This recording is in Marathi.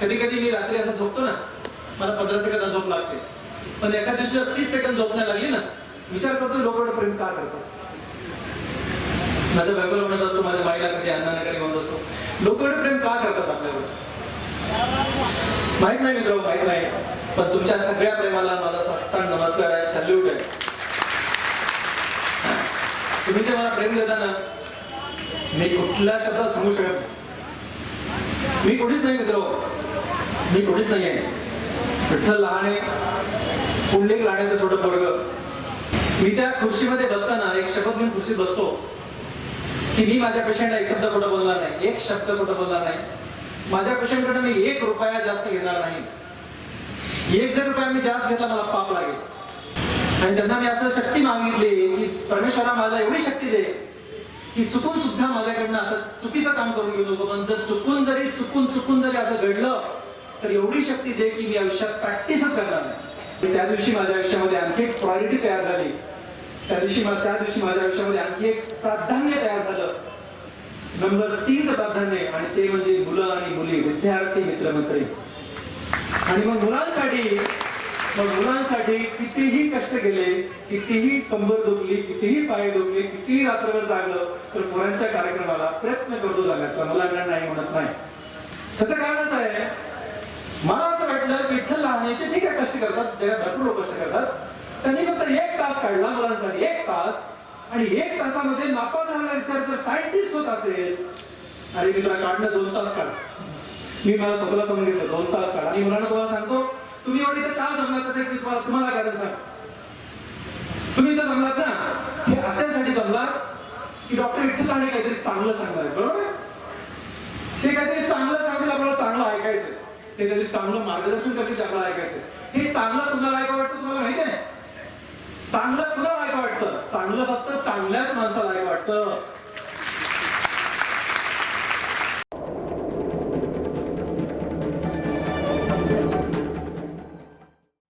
कधी कधी मी रात्री असं झोपतो ना मला पंधरा सेकंद झोप लागते. पण एका दिवशी तीस सेकंद झोप नाही लागली ना विचार करतो लोक प्रेम का करतात? माझा बायकोला म्हणत असतो माझ्या बाईला कधी अण्णांना कधी म्हणत असतो लोक प्रेम का करतात आपल्यावर? माहीत नाही मित्र माहीत नाही. पण तुमच्या सगळ्या प्रेमाला माझा साष्टांग नमस्कार आहे सल्यूट आहे. तुम्ही जे मला प्रेम देता ना मी कुठल्या शब्दात सांगू शकत मी कोणीच नाही मित्र मी कोणीच नाही आहे विठ्ठल लहाने पुंडलिक लहाण्याचं छोटं पोरग. मी त्या खुर्शीमध्ये बसताना एक शपथ घेऊन खुर्शीत बसतो की मी माझ्या पेशंटला एक शब्द खोटं बोलणार नाही. एक शब्द खोटं बोलणार नाही. माझ्या पेशंटकडे मी एक रुपया जास्त घेणार नाही. एक जर रुपया मी जास्त घेतला मला पाप लागेल. आणि त्यांना मी असं शक्ती मागितली की परमेश्वरा मला एवढी शक्ती दे की चुकून सुद्धा माझ्याकडनं असं चुकीचं काम करून घेऊ नको पण जर चुकून जरी चुकून चुकून जरी असं घडलं तर एवढी शक्ती दे की मी आयुष्यात प्रॅक्टिसच करणार नाही. त्या दिवशी माझ्या आयुष्यामध्ये आणखी एक प्रायोरिटी तयार झाली. त्या दिवशी त्या दिवशी माझ्या आयुष्यामध्ये आणखी एक प्राधान्य तयार झालं. नंबर तीच प्राधान्य आणि ते म्हणजे मुलं आणि मुली विद्यार्थी मित्रमंत्री आणि मग मुलांसाठी मग मुलांसाठी कितीही कष्ट केले कितीही कंबर दुखली कितीही पाय दुखले कितीही रात्रभर जागलं तर मुलांच्या कार्यक्रमाला प्रयत्न करतो जाण्याचा. मुलांना नाही म्हणत नाही. त्याचं कारण मला असं वाटलं विठ्ठल लहानाचे ठीक आहे कष्ट करतात जगात भरपूर लोक कष्ट करतात. त्यांनी फक्त एक तास काढला मुलांसाठी एक तास. आणि एक तासामध्ये नापास झालेला विद्यार्थी सायंटिस्ट होत असेल अरे मी तुला काढणं दोन तास काढ. मी मला स्वतःला सांगितलं दोन तास काढ. आणि मुलांना तुम्हाला सांगतो तुम्ही एवढी तर का जमलात त्याचं तुम्हाला तुम्हाला कारण सांग. तुम्ही तर जमलात ना हे अशासाठी जमलात की डॉक्टर विठ्ठल आणि काहीतरी चांगलं सांगणार आहे बरोबर? ते काहीतरी चांगलं सांगेल आपल्याला चांगलं ऐकायचं ते त्याचे चांगलं मार्गदर्शन करते त्याला ऐकायचं हे चांगलं तुम्हाला ऐका वाटतं तुम्हाला माहिती आहे? चांगलं कुणाला ऐका वाटतं. चांगलं फक्त चांगल्याच माणसाला ऐका वाटतं.